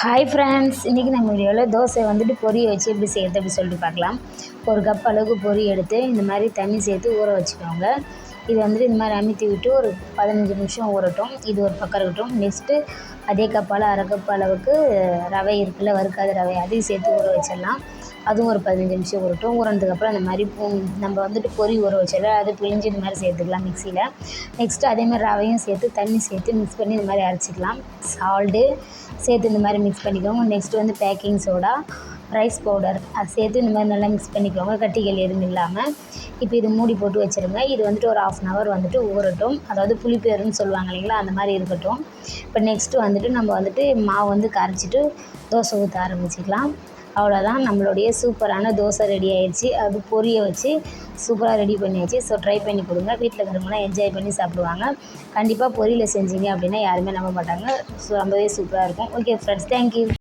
Hi friends இன்றைக்கி நம்ம வீடியோவில் தோசை வந்துட்டு பொரிய வச்சு எப்படி செய்யறது அப்படி சொல்லிட்டு பார்க்கலாம். ஒரு கப் அளவுக்கு பொரி எடுத்து இந்த மாதிரி தண்ணி சேர்த்து ஊற வச்சுக்கோங்க. இது வந்துட்டு இந்த மாதிரி அமுத்தி விட்டு ஒரு பதினஞ்சு நிமிஷம் ஊறட்டும். இது ஒரு பக்கம் இருக்கட்டும். நெக்ஸ்ட்டு அதே கப்பால் அரை கப் அளவுக்கு ரவை இருக்குல்ல வறுக்காத ரவை அதையும் சேர்த்து ஊற வச்சிடலாம். அதுவும் ஒரு பதினஞ்சு நிமிஷம் ஊறட்டும் ஊறினதுக்கப்புறம் அந்த மாதிரி நம்ம வந்துட்டு பொரி ஊற வச்சிடலாம் அது பிழிஞ்சு இந்த மாதிரி சேர்த்துக்கலாம் மிக்சியில். நெக்ஸ்ட்டு அதேமாதிரி ரவையும் சேர்த்து தண்ணி சேர்த்து மிக்ஸ் பண்ணி இந்த மாதிரி அரைச்சிக்கலாம். சால்ட்டு சேர்த்து இந்த மாதிரி மிக்ஸ் பண்ணிக்கோங்க. நெக்ஸ்ட்டு வந்து பேக்கிங் சோடா ரைஸ் பவுடர் அது சேர்த்து இந்த மாதிரி நல்லா மிக்ஸ் பண்ணிக்கோங்க. கட்டிகள் எதுவும் இல்லாமல் இப்போ இது மூடி போட்டு வச்சுருங்க. இது வந்துட்டு ஒரு ஆஃப் அன் ஹவர் வந்துட்டு ஊறட்டும். அதாவது புளிப்பேருன்னு சொல்லுவாங்க இல்லைங்களா? அந்த மாதிரி இருக்கட்டும். இப்போ நெக்ஸ்ட்டு வந்துட்டு நம்ம வந்துட்டு மாவு வந்து கரைச்சிட்டு தோசை ஊற்ற ஆரம்பிச்சிக்கலாம். அவ்வளோதான் நம்மளுடைய சூப்பரான தோசை ரெடி ஆயிடுச்சு. அது பொரிய வச்சு சூப்பராக ரெடி பண்ணியாச்சு. ஸோ ட்ரை பண்ணி கொடுங்க. வீட்டில் இருக்கிறவங்களாம் என்ஜாய் பண்ணி சாப்பிடுவாங்க. கண்டிப்பாக பொரியலை செஞ்சீங்க அப்படின்னா யாருமே நம்ப மாட்டாங்க. ஸோ ரொம்பவே சூப்பராக இருக்கும். Okay friends thank you